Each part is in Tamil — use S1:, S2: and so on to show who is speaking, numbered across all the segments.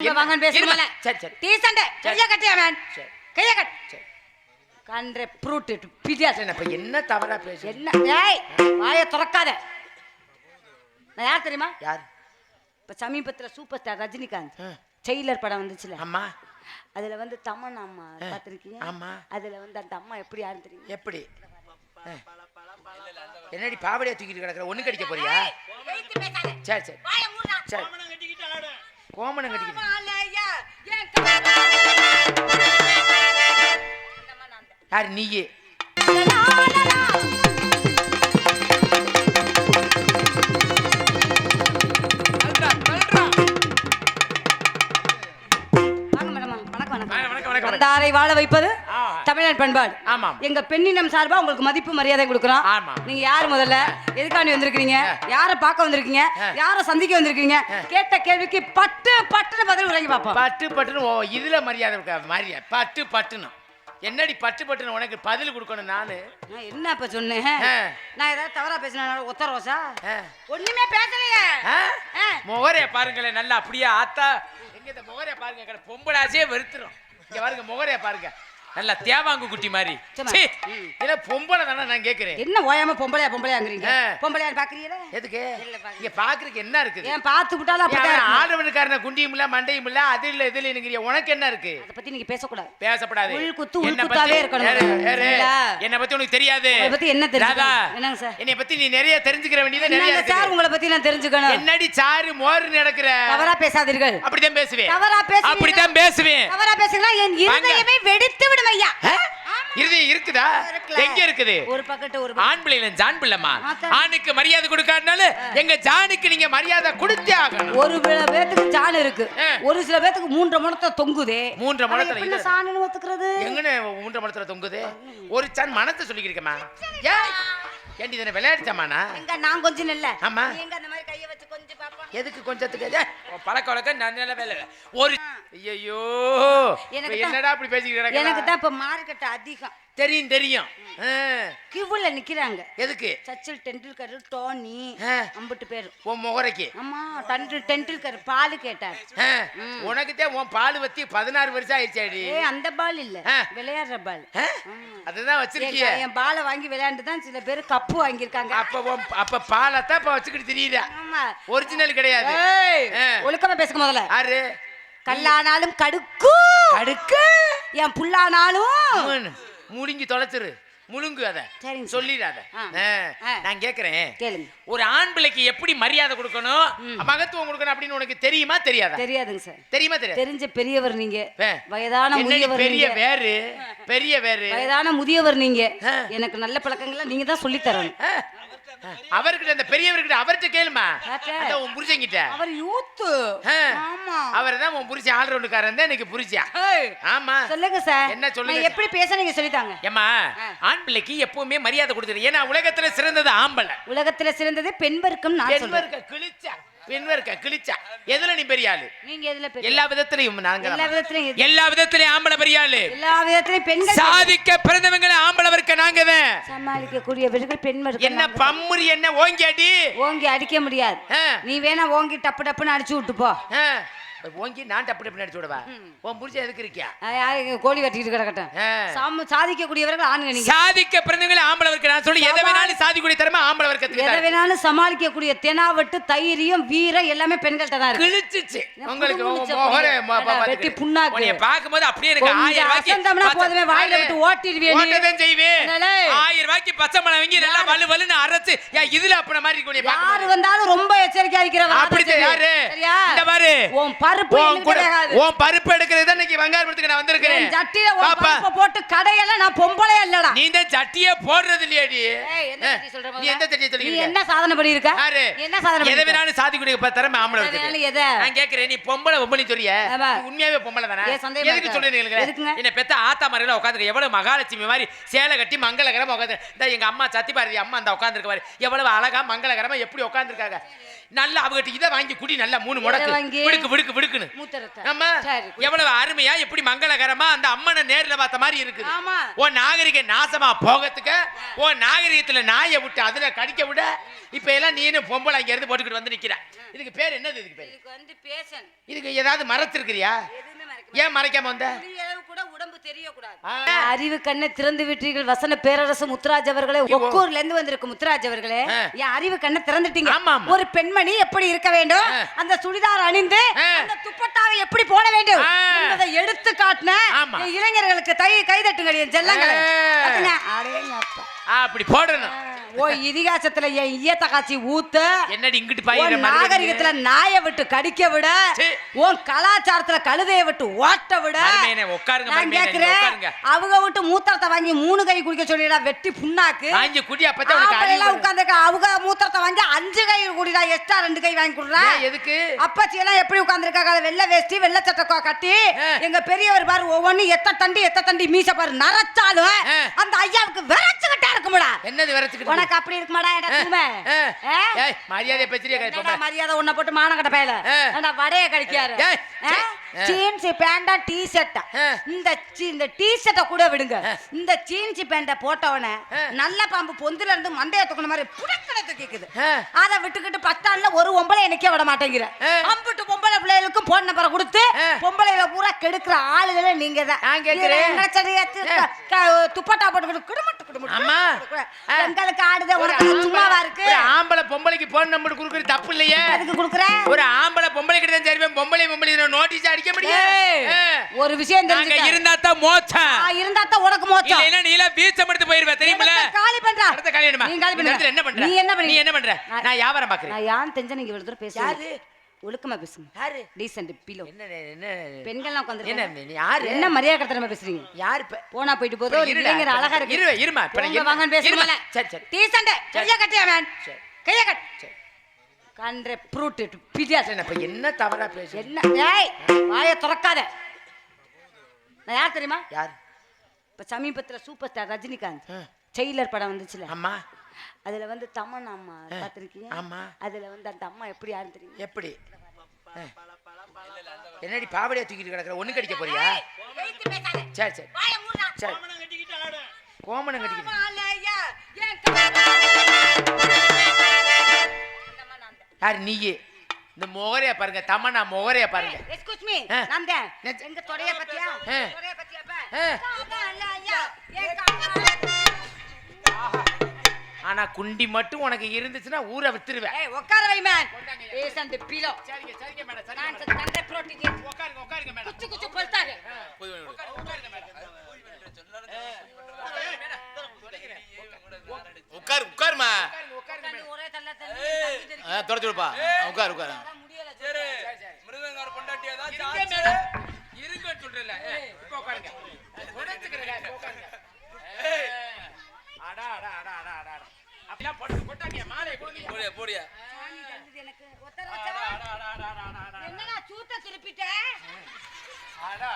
S1: வாங்கன்னு பேசுறீங்களா?
S2: சரி
S1: கைய கட்டியா மேன். கைய கட் ப்ரூட்
S2: இப்ப என்ன தவறா பேசு
S1: என்ன? ஏய் வாயை திறக்காத. நான் யார் தெரியுமா?
S2: யார்?
S1: இப்ப சமீபத்துல சூப்பர் ஸ்டார் ரஜினிகாந்த்
S2: ஆ.
S1: டெய்லர் படம் வந்துச்சுல.
S2: அம்மா
S1: அதுல வந்து தமன் அம்மா பாத்திருக்கீங்க?
S2: ஆமா.
S1: அதுல வந்து அந்த அம்மா எப்படி தெரியும்?
S2: எப்படி. என்னடி பாவடியா தூக்கிட்டு கிடக்குற? ஒண்ணு கடிக்க போறியா? சரி சரி. சரி. கோமணம் கட்டிக்கிட்டு. யார் நீயே?
S1: வாங்க மேடம் வணக்கம்
S2: வணக்கம்,
S1: வணக்கம்
S2: வணக்கம், வணக்கம்.
S1: வந்தாரை வாழ வைப்பது தமிழன் பண்பாடு.
S2: ஆமாம்.
S1: எங்க பெண்ணினம் சார்பா உங்களுக்கு மதிப்பு மரியாதை கொடுக்குறோம்.
S2: ஆமா.
S1: நீங்க யார் முதல்ல? எதுக்காண்டி வந்திருக்கீங்க யார பார்க்க வந்திருக்கீங்க? யார சந்திக்க வந்திருக்கீங்க? கேட்ட கேள்விக்கு பட்டு பட்டுன்னு பதில் உரைங்க பாப்போம்
S2: பட்டு பட்டுன்னு ஓ இதுல மரியாதை மரியாதை பட்டு பட்டுன்னு. என்னடி பட்டு பட்டுன்னு உனக்கு பதில் கொடுக்கணும் நானு?
S1: நான் என்ன இப்ப சொன்னேன். நான் ஏதாவது தவறா பேசினா ஒத்த ரோசா. ஒண்ணுமே பேசலையே.
S2: முகரைய பாருங்களேன் நல்லா அப்படியே ஆத்தா. எங்க இந்த முகரைய பாருங்க பொம்பளாச்சே வெறுத்துரும். இங்க பாருங்க முகரைய பாருங்க. நல்லா தேவாங்கு குட்டி மாதிரி. இல்ல பொம்பளை தானே நான் கேக்குறேன்.
S1: என்ன ஓயாம பொம்பளையா பொம்பளையாங்கிறீங்க?
S2: ஆ.
S1: பொம்பளையான்னு பாக்குறீங்களா?
S2: எதுக்கு. இங்க பாக்குறதுக்கு என்ன இருக்குது?
S1: ஏன் பார்த்து விட்டாலும் அப்படிதான்
S2: ஆடவனுக்காரன குண்டியும் இல்ல மண்டையும் இல்ல அது இல்ல இதுல உனக்கு என்ன இருக்கு?
S1: அதை பத்தி நீங்க பேசக்கூடாது.
S2: பேசப்படாது.
S1: உள் குத்து, உள்
S2: என்னை
S1: குத்தாவே இருக்கணும்.
S2: என்னை பத்தி உனக்கு தெரியாது.
S1: உங்களை பத்தி என்ன?
S2: ராதா,
S1: என்னங்க சார்?
S2: என்னைய பத்தி நீ நிறைய தெரிஞ்சுக்கிற வேண்டியது நிறைய
S1: சார். உங்களை பத்தி நான் தெரிஞ்சுக்கணும்?
S2: என்னடி சாரு மோர் நடக்கிற?
S1: தவறா பேசாதீர்கள்.
S2: அப்படித்தான் பேசுவேன்.
S1: தவறா பேசுவீங்க.
S2: அப்படித்தான் பேசுவேன்.
S1: தவறா பேசுங்களா என் இருதயமே வெடித்து விடும் ஐயா
S2: ஆ? இருதயம் இருக்குதா. எங்க இருக்குது?
S1: ஒரு பக்கத்து ஒரு.
S2: ஆண் பிள்ளைல ஜான் பிள்ளைமா. ஆணுக்கு மரியாதை கொடுக்காதனால எங்க ஜானுக்கு நீங்க மரியாதை கொடுத்தே ஆகணும்.
S1: ஒரு சில பேத்துக்கு ஜான் இருக்கு. ஒரு சில பேத்துக்கு மூன்றரை முடத்தை தொங்குதே.
S2: முழத்துல
S1: எப்படி
S2: இது-
S1: சாணுன்னு ஒத்துக்கிறது?
S2: எங்கன்னு மூன்றரை மடத்துல தொங்குது? ஒரு சான் மனத்தை சொல்லிக்கிறேமா ஏன் ஏண்டி இதனை விளையாடுச்சாமாண்ணா
S1: எங்க நான் கொஞ்சம் இல்ல.
S2: ஆமா.
S1: எங்க அந்த மாதிரி கைய வச்சு கொஞ்சம் பாப்போம்
S2: எதுக்கு கொஞ்சத்துக்கு? ஏய், பழக்க வழக்கம் நல்ல வேலை இல்ல. ஒரு ஐயோ என்னடா அப்படி பேசிக்கிட்டு
S1: எனக்கு? தான் இப்ப மார்க்கெட் அதிகம்.
S2: தெரியும் தெரியும். ஆ,
S1: கிவ்வுல நிக்கிறாங்க.
S2: எதுக்கு?
S1: சச்சில் டெண்டுல்கர் டோனி. அம்புட்டு பேரு.
S2: உன் முகரைக்கு.
S1: ஆமா டெண்டு டெண்டுல்கர் பால் கேட்டார்.
S2: ஆ, உனக்குத்தான் உன் பால் வத்தி பதினாறு வருஷம் ஆயிடுச்சாடி.
S1: ஏ அந்த பால் இல்ல. விளையாடுற பால்?
S2: அதுதான் வச்சிருக்கிய.
S1: என் பாலை வாங்கி விளையாண்டு தான் சில பேர் கப்பு வாங்கியிருக்காங்க.
S2: அப்ப அப்ப பாலத்தான் இப்ப வச்சுக்கிட்டு தெரியுதா ஒரிஜினல் கிடையாது.
S1: ஒழுக்கமா பேசுங்க முதல்ல.
S2: யாரு?
S1: கல்லானாலும் கடுக்கு.
S2: அடுக்கு
S1: என் புல்லானாலும்.
S2: முழுங்கி தொலைச்சிரு. முழுங்கு அத.
S1: சரிங்க சார்.
S2: சொல்லிடாத. நான் கேக்குறேன். ஒரு ஆண் பிள்ளைக்கு எப்படி மரியாதை கொடுக்கணும்? மகத்துவம் கொடுக்கணும் அப்படின்னு உனக்கு தெரியுமா தெரியாதா?
S1: தெரியாதுங்க சார்.
S2: தெரியுமா தெரியாது?
S1: தெரிஞ்ச பெரியவர் நீங்க. வயதான முதியவர்
S2: பெரிய வேறு? பெரிய வேறு?
S1: வயதான முதியவர் நீங்க. எனக்கு நல்ல பழக்கங்கள்லாம் நீங்க தான் சொல்லி தரணும்.
S2: அவர்கிட்ட அந்த பெரியவர்கிட்ட அவர்கிட்ட கேளுமா? அந்த உன் புருஷன்கிட்ட.
S1: அவர் யூத்து. ஆமா.
S2: அவர் தான் உன் புருஷன் ஆல்ரவுண்டுக்காரன் தான் எனக்கு
S1: ஏய்,
S2: ஆமா.
S1: சொல்லுங்க சார்.
S2: என்ன சொல்லுங்க
S1: எப்படி பேச நீங்க சொல்லித்தாங்க.
S2: ஏம்மா
S1: ஆ.
S2: ஆண் பிள்ளைக்கு எப்பவுமே மரியாதை கொடுத்துரு. ஏன்னா உலகத்துல சிறந்தது ஆம்பளை.
S1: உலகத்துல சிறந்ததே பெண் வர்க்கம் நான் சொல்றேன்.
S2: பெண்வர்க்க கிழிச்சா பெண்வர்க்க கிழிச்சா. எதுல நீ பெரிய ஆளு?
S1: நீங்க எதுல
S2: எல்லா விதத்திலையும் நாங்க
S1: எல்லா விதத்திலையும்
S2: எல்லா விதத்திலையும் ஆம்பளை பெரிய ஆளு.
S1: எல்லா விதத்திலையும் பெண்கள்
S2: சாதிக்க பிறந்தவங்கள ஆம்பளை வர்க்க நாங்க தான்
S1: சமாளிக்க வர்க்கம்
S2: என்ன. பம்முறி என்ன ஓங்கி அடி?
S1: ஓங்கி அடிக்க முடியாது. நீ வேணா ஓங்கி டப்பு டப்புன்னு அடிச்சு விட்டு போ.
S2: ஓங்கி நான் டப்பு அடிச்சு விடவா உன் புருஷன் எதுக்கு இருக்கியா
S1: யாரு கோழி வெட்டிட்டு கிடக்கட்டும்
S2: ஆ.
S1: சாம சாதிக்க கூடியவர்கள் ஆணுங்க நீங்க
S2: சாதிக்க பிறந்தவங்கள ஆம்பளை வர்க்க நான் சொல்லி எதை வேணாலும் சாதிக்கூடிய திறமை ஆம்பளை வர்க்கத்துக்கு
S1: எதை. வேணாலும் சமாளிக்கக்கூடிய தெனாவட்டு தைரியம் வீரம் எல்லாமே பெண்கள்கிட்ட தான் இருக்கு
S2: கிழிச்சிச்சு உங்களுக்கு.
S1: வெட்டி புண்ணாக்கு.
S2: உன்னைய பார்க்கும்போது அப்படியே எனக்கு ஆயிரம் பச்சை-
S1: போதுமே, வாயில விட்டு ஓட்டிடுவியே நீ.
S2: ஓட்டதான் செய்வேன். ஆயிரம் ரூபாய்க்கு பச்சை மிளகாய் வாங்கி நல்லா வலு வலுன்னு அரைச்சு இதுல அப்பன மாதிரி இருக்கக்கூடிய
S1: யாரு. வந்தாலும் ரொம்ப எச்சரிக்கையா இருக்கிறவன்
S2: அப்படித்தான் யாரு?
S1: சரியா
S2: இந்த பாரு.
S1: உன் பருப்பு
S2: உன் கூட- எடுக்கிறது இன்னைக்கு வெங்காயத்துக்கு நான் வந்திருக்கிறேன் பாப்பா.
S1: பருப்பை போட்டு கடையெல்லாம் நான் பொம்பளை இல்லடா
S2: நீ இந்த சட்டியே போடுறது இல்லையாடி நீ? எந்த
S1: என்ன சாதனை என்ன சாதனை
S2: எதை
S1: பண்ணியிருக்க?
S2: வேணாலும் சாதிக்கூடிய ப- திறமை ஆம்பளை
S1: எதை
S2: இருக்குது.
S1: வேணாலும் எதை?
S2: நான் கேக்குறேன் நீ பொம்பளை பொம்பளை சொல்றிய. உண்மையாவே பொம்பளை தானே? எதுக்கு? சொல்றீங்க? என்ன பெத்த ஆத்தா மறையில உட்காந்துருக்க எவ்வளவு மகாலட்சுமி மாதிரி சேலை கட்டி மங்களகரமா உட்காந்து இந்த எங்க அம்மா சத்தி பாரதி அம்மா அந்த உட்காந்துருக்க எவ்வளவு அழகா மங்களகரமா எப்படி உட்காந்துருக்காங்க. நல்லா அவகிட்ட இதை வாங்கி குடி நல்லா மூணு முடக்கு? விடுக்கு விடுக்கு விடுக்குன்னு. ஆமா. எவ்வளவு அருமையா எப்படி மங்களகரமா அந்த அம்மனை நேர்ல பார்த்த மாதிரி இருக்குது. ஓ நாகரிக நாசமா போகத்துக்கு ஓ நாகரிகத்துல நாயை விட்டு அதுல கடிக்க விட இப்ப எல்லாம் நீனும் பொம்பளை அங்க இருந்து போட்டுக்கிட்டு வந்து நிக்கிற. இதுக்கு பேர் என்னது இதுக்கு பேர்?
S1: இதுக்கு வந்து பேஷன்
S2: இதுக்கு ஏதாவது மறைச்சிருக்கிறியா ஏன் மறைக்காம வந்த?
S1: தெரியக்கூடாது. அறிவு கண்ணை திறந்து விட்டீர்கள். வசன பேரரசு முத்துராஜ் அவர்களே ஒக்கூர்ல இருந்து வந்திருக்கு முத்துராஜ் அவர்களே. என் அறிவு கண்ணை திறந்துட்டீங்க.
S2: ஆமா.
S1: ஒரு பெண்மணி எப்படி இருக்க வேண்டும். அந்த சுடிதார் அணிந்து. அந்த துப்பட்டாவை எப்படி போட வேண்டும். என்பதை எடுத்து காட்டின இளைஞர்களுக்கு தை கைதட்டுங்கள் என் செல்லங்களை.
S2: அப்படி போடணும்.
S1: ஓ இதிகாசத்துல என் ஈயத்த காட்சி ஊத்த
S2: என்னடி இங்கிட்டு பாயிர
S1: நாகரிகத்துல நாயை விட்டு கடிக்க விட. உன் கலாச்சாரத்துல கழுதையை விட்டு ஓட்ட விட நான் கேக்குறேன். அவங்க விட்டு மூத்திரத்தை வாங்கி மூணு கை குடிக்க சொல்லிடா வெட்டி புண்ணாக்கு
S2: வாங்கி குடி அப்பதான் உனக்கு
S1: எல்லாம். உட்கார்ந்துருக்க அவங்க மூத்திரத்தை வாங்கி அஞ்சு கை குடிடா எக்ஸ்ட்ரா ரெண்டு கை வாங்கி குடுறா
S2: ஏன், எதுக்கு
S1: அப்பச்சி எல்லாம் எப்படி உட்கார்ந்துருக்காங்க வெள்ளை வேஷ்டி வெள்ளை சட்டை கோ- கட்டி. எங்க பெரியவர் பாரு ஒவ்வொன்னு எத்த தண்டி எத்த தண்டி மீச பாரு நரைச்சாலும். அந்த ஐயாவுக்கு விரைச்சுக்கிட்டா இருக்கும்டா
S2: என்னது வரைச்சுக்கிட்டு
S1: இருக்கு அப்படி இருக்குமாடா
S2: என்ன மரியாதை
S1: மரியாதை உன்னை போட்டு மானம்
S2: கட்ட
S1: பயல? வடைய கடிக்காரு ஜீன்ஸ் பேண்டா டீ ஷர்ட்டா
S2: ஆ.
S1: இந்த இந்த டீ ஷர்ட்டை கூட விடுங்க. இந்த ஜீன்ஸ் பேண்ட போட்டவன. நல்ல பாம்பு பொந்துல இருந்து மண்டைய தூக்குன மாதிரி புடக்கடத்து கேக்குது. அத விட்டுக்கிட்டு பஸ் ஸ்டாண்ட்ல ஒரு பொம்பளை நிக்க விட மாட்டேங்கிற. அம்புட்டு பொம்பளை பிள்ளைகளுக்கு போன் நம்பரை கொடுத்து
S2: ஆ.
S1: பொம்பளையில பூரா கெடுக்கிற ஆளுகளே நீங்க தான். துப்பட்டா குடுமட்டு
S2: ஆமா. ஆ.
S1: எங்களுக்கு ஆடுதே உனக்கு சும்மாவா இருக்கு
S2: ஆம்பளை பொம்பளைக்கு போன் நம்பர் குடுக்குறது தப்பு இல்லையே
S1: அதுக்கு குடுக்குற
S2: ஒரு ஆம்பளை பொம்பளை கிட்ட தான் சரி பொம்பளை பொம்பளை நோட்டீஸ் அடிக்க முடியும்.
S1: ஒரு விஷயம் தெரிஞ்சுக்க.
S2: இருந்தா தான் மோச்சம்
S1: இருந்தா தான் உனக்கு மோச்சம்.
S2: இல்லைன்னா நீ எல்லாம் பீச்சம் எடுத்து போயிருவ தெரியுமில
S1: காலி பண்றா.
S2: அடுத்த கல்யாணமா
S1: நீ காலி
S2: இடத்துல என்ன பண்ற?
S1: நீ என்ன பண்ணி
S2: நீ என்ன பண்ற?
S1: நான்-
S2: வியாபாரம் பாக்குறேன்.
S1: நான் யான் தெரிஞ்ச நீங்க இவ்வளவு தூரம் பேசுங்க
S2: யாரு?
S1: ஒழுக்கமா பேசுங்க.
S2: யாரு?
S1: டீசென்ட் பிலோ
S2: என்ன என்ன
S1: பெண்கள்லாம்
S2: என்ன
S1: உட்கார்ந்து
S2: நீ யாரு?
S1: என்ன மரியாதை கடத்தனமா பேசுறீங்க?
S2: யாரு
S1: போனா போயிட்டு போதோ இளைஞர் அழகா இருக்கு.
S2: இரு, இருமா, இப்ப என்ன- இருமா.
S1: பேசுறீங்க
S2: சரி, சரி.
S1: டீசென்ட் கைய கட்டியா மேன். கைய கட் கண்ட்ரே ப்ரூட் பிடியா
S2: சரி, இப்ப என்ன தவறா பேசு
S1: என்ன? ஏய் வாயை திறக்காத. நான் யார் தெரியுமா?
S2: யார்?
S1: இப்ப சமீபத்துல சூப்பர் ஸ்டார் ரஜினிகாந்த்
S2: ஆ.
S1: செயலர் படம் வந்துச்சுல.
S2: அம்மா
S1: அதுல வந்து தமன் அம்மா பாத்திருக்கீங்க?
S2: ஆமா.
S1: அதுல வந்து அந்த அம்மா எப்படி யாருன்னு தெரியும்?
S2: எப்படி. என்னடி பாவடியா தூக்கிட்டு கிடக்குற? ஒண்ணு கடிக்க போறியா? சரி சரி. சரி. கோமணம் கட்டிக்கிட்டு. யார் நீயே? இந்த முகரைய பாருங்க தமன்னா முகரைய பாருங்க.
S1: Excuse me. நான் தான் எங்க தொடைய பத்தியா. தொடைய பத்தியா
S2: ஆனா குண்டி மட்டும் உனக்கு இருந்துச்சுன்னா ஊரை வித்துருவேன்.
S1: ஏய் உட்கார வை மேன் பேசண்ட் பிலோ.
S2: சரிங்க சரிங்க மேடம்
S1: நான் கண்ட புரோட்டீன்
S2: உட்காருங்க உட்காருங்க மேடம்.
S1: குச்சு குச்சு கொல்தாரு
S3: உட்காரு உட்காருமா
S1: உட்கார்ந்து ஒரே தள்ள
S3: தொடச்சு விடுப்பா உட்காரு
S2: அடா அடா அடா அடா அடா அப்படிலாம் பொட்டு பொட்டாட்டியா மாலை கொடுங்க
S4: போடியா போடியா
S1: எனக்கு ஒத்தர வச்சா
S2: அடா அடா சூத்த திருப்பிட்டேன் அடா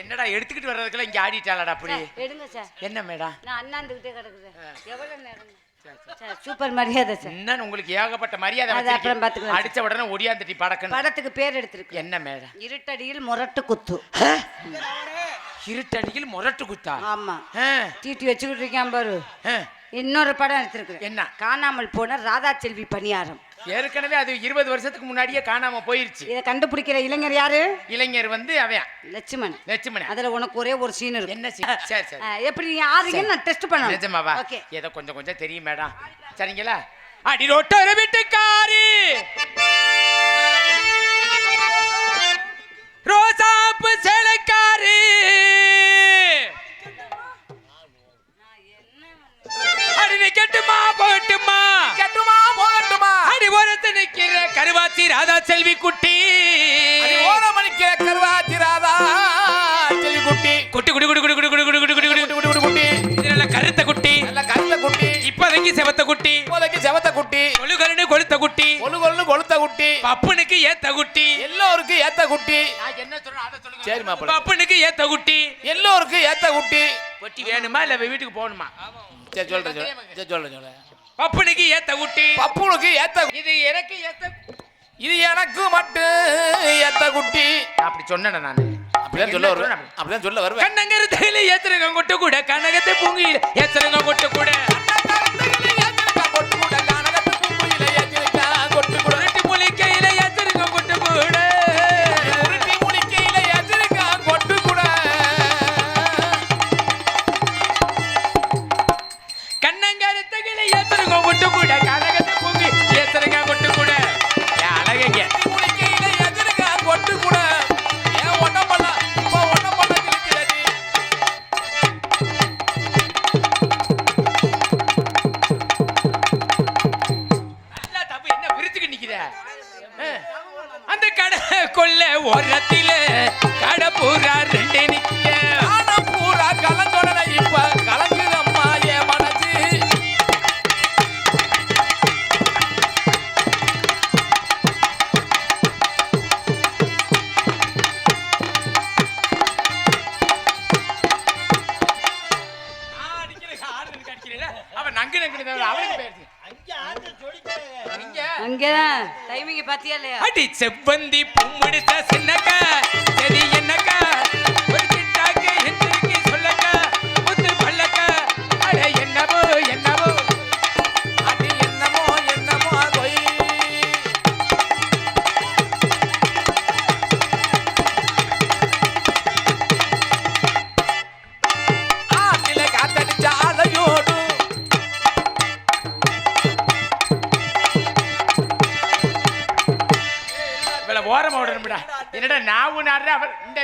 S2: என்னடா எடுத்துக்கிட்டு வர்றதுக்கெல்லாம் இங்க ஆடிட்டாளடா அப்படி?
S1: எடுங்க சார்.
S2: என்ன மேடம்?
S1: நான் அண்ணாந்துகிட்டே கிடக்குறேன் எவ்வளவு நேரம்? சூப்பர் மரியாதை சார்.
S2: என்னன்னு உங்களுக்கு ஏகப்பட்ட மரியாதை
S1: அப்புறம். பாத்துக்கலாம்.
S2: அடிச்ச உடனே ஒடியாந்துட்டி படக்கணும்
S1: படத்துக்கு பேர் எடுத்திருக்கு
S2: என்ன மேடம்?
S1: இருட்டடியில் முரட்டு குத்து.
S2: இருட்டடியில் முரட்டு குத்தா?
S1: ஆமா. தீட்டி வச்சுக்கிட்டு இருக்கான் பாரு. இன்னொரு படம் எடுத்திருக்கு
S2: என்ன?
S1: காணாமல் போன ராதா செல்வி பணியாரம்.
S2: ஏற்கனவே அது இருபது வருஷத்துக்கு முன்னாடியே காணாம போயிருச்சு.
S1: இதை கண்டுபிடிக்கிற இளைஞர் யாரு?
S2: இளைஞர் வந்து அவன்.
S1: லட்சுமணன்.
S2: லட்சுமணன்.
S1: அதுல உனக்கு ஒரே ஒரு சீன் இருக்கு
S2: என்ன சரி சரி.
S1: எப்படி ஆறீங்கன்னு நான் டெஸ்ட் பண்ணணும்.
S2: நிஜமாவா? ஏதோ கொஞ்சம் கொஞ்சம் தெரியும் மேடம். சரிங்களா? அடி ரொட்டொரு வீட்டுக்காரி! ரோசாப்பு கருவாச்சி ராதா செல்வி குட்டி
S3: அடி ஓரம் மணிக்கிற கருவாச்சி ராதா செல்வி குட்டி
S2: குட்டி குடி குடி குடி குடி குடி குடி குடி குடி குடி
S3: குட்டி குட்டி குட்டி குட்டி
S5: செவத்த குட்டி
S3: இப்போதைக்கு செவத்த குட்டி
S5: கொழுகலன்னு கொளுத்த குட்டி
S3: கொழு கொழுன்னு கொளுத்த குட்டி
S5: பப்புனுக்கு ஏத்த குட்டி
S3: எல்லோருக்கும் ஏத்த குட்டி
S2: நான் என்ன சொல்றேன் அதை சொல்லுங்க
S3: சரி மாப்பிள்ள
S5: பப்புனுக்கு ஏத்த குட்டி
S3: எல்லோருக்கும் ஏத்த குட்டி
S5: பொட்டி வேணுமா இல்ல வீட்டுக்கு போகணுமா
S3: சரி சொல்றேன் சொல்றேன். சொல்றேன்
S5: பப்புனுக்கு ஏத்த குட்டி
S3: பப்புனுக்கு ஏத்த
S2: இது எனக்கு ஏத்த
S3: இது எனக்கு மட்டும் ஏத்த குட்டி?
S2: அப்படி சொன்னேன் நானு.
S3: அப்படிதான் சொல்ல வருவேன். அப்படிதான் சொல்ல வருவேன்.
S5: கண்ணங்கர தையில ஏத்துறங்க கொட்டு கூட கனகத்தை பூங்கியில ஏத்துறங்க கொட்டு கூட தப்பு நிக்கிற? அந்த கடை கொல்ல ஓரத்தில கடை பூரா ரெண்டு நிக்க
S3: ஆனா பூரா கலங்கொடன இப்ப
S5: அவனுக்கு இங்க
S1: அங்கதான். டைமிங் பாத்தியா இல்லையா?
S5: அடி செவ்வந்தி பூமுடித்த சின்னக்கா சரி என்னக்கா? ஓரமா விடணும்டா. என்னடா நான் ஆடுற அவர் இந்த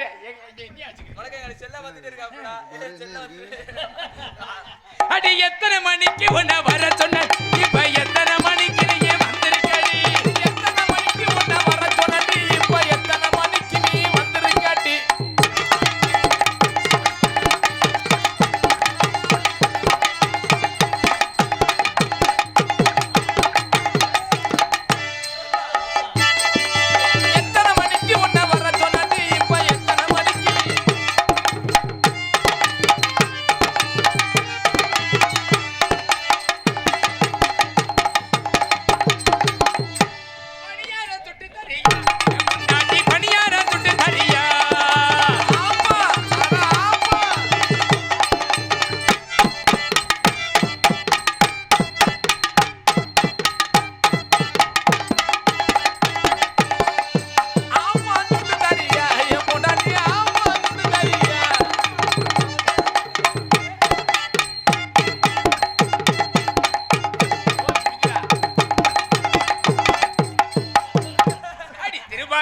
S5: அடி எத்தனை மணிக்கு உன்னை வர சொன்ன? இப்ப எத்தனை மணிக்கு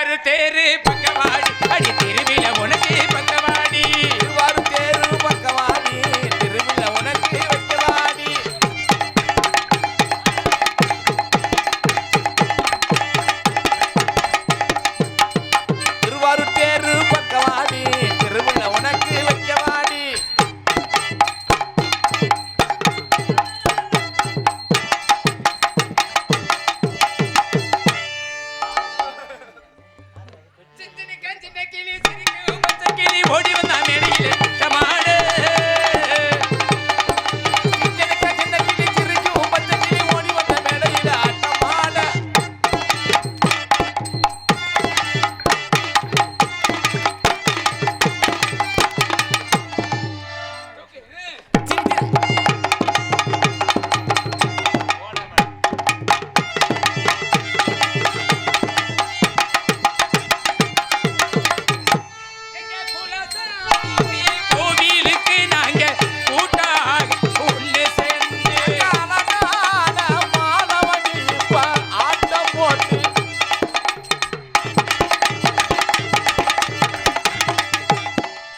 S5: தேரு தேரு பக்கவாடி அடி திருவிழ உன